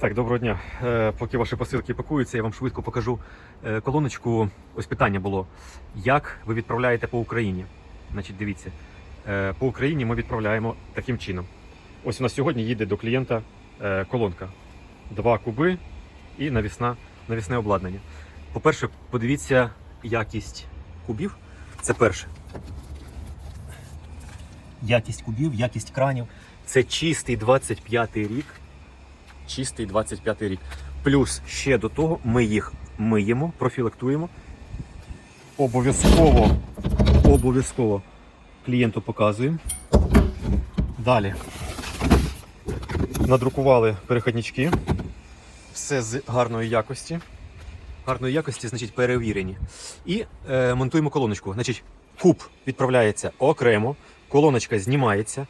Так, доброго дня. Е, Поки ваші посилки пакуються, я вам швидко покажу е, колоночку. Ось питання було: як ви відправляєте по Україні? Значить, дивіться, е, по Україні ми відправляємо таким чином. Ось у нас сьогодні їде до клієнта колонка. Два куби і навісна, навісне обладнання. По-перше, подивіться якість кубів. Це перше. Якість кубів, якість кранів. Це чистий 25-й рік чистий 25 рік. Плюс ще до того ми їх миємо, профілактуємо. Обов'язково, обов'язково клієнту показуємо. Далі надрукували переходнички. Все з гарної якості. Гарної якості, значить, перевірені. І е, монтуємо колоночку. Значить, куб відправляється окремо, колоночка знімається.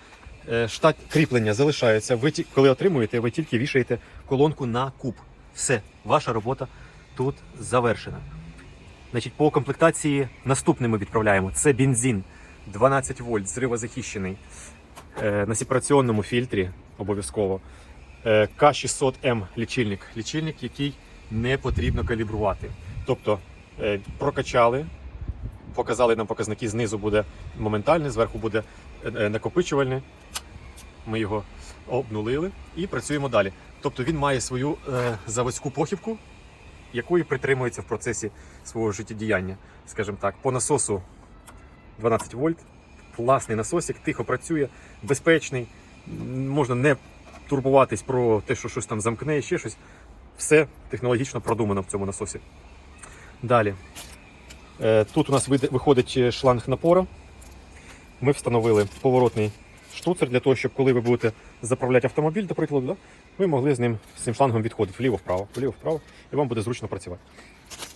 Е, Штат кріплення залишається. Ви ті- коли отримуєте, ви тільки вішаєте колонку на куб. Все, ваша робота тут завершена. Значить, по комплектації наступне ми відправляємо. Це бензин 12 вольт, зривозахищений е, на сепараціонному фільтрі обов'язково. Е, К600М лічильник. Лічильник, який не потрібно калібрувати. Тобто прокачали, показали нам показники, знизу буде моментальне, зверху буде е, е. Ми його обнулили і працюємо далі. Тобто він має свою е, заводську похибку, якої притримується в процесі свого життєдіяння. Скажімо так, по насосу 12 вольт, класний насосик, тихо працює, безпечний, можна не турбуватись про те, що щось там замкне ще щось. Все технологічно продумано в цьому насосі. Далі. Е, Тут у нас виходить е, шланг напора. Ми встановили поворотний штуцер для того, щоб коли ви будете заправляти автомобіль, до прикладу, да, ви могли з ним з цим шлангом відходити вліво-вправо, вліво-вправо, і вам буде зручно працювати.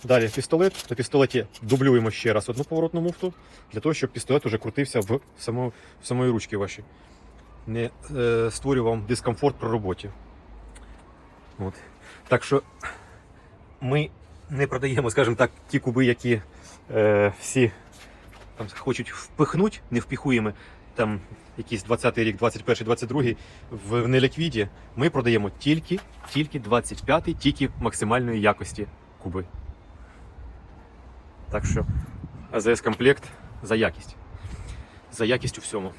Далі пістолет. На пістолеті дублюємо ще раз одну поворотну муфту, для того, щоб пістолет уже крутився в, само, в самої ручки вашій. Не е, створює вам дискомфорт при роботі. От. Так що ми не продаємо, скажімо так, ті куби, які е, всі там хочуть впихнути, не впіхуємо там якийсь 20-й рік, 21-й, 22-й в неліквіді. Ми продаємо тільки, тільки 25-й, тільки максимальної якості куби. Так що АЗС комплект за якість. За якість у всьому.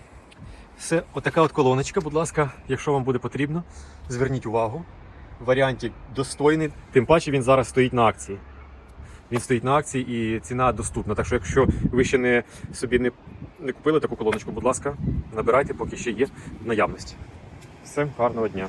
Все, отака от колоночка, будь ласка, якщо вам буде потрібно, зверніть увагу. Варіантик достойний, тим паче він зараз стоїть на акції. Він стоїть на акції і ціна доступна. Так що, якщо ви ще не собі не, не купили таку колоночку, будь ласка, набирайте, поки ще є в наявності. Всім гарного дня.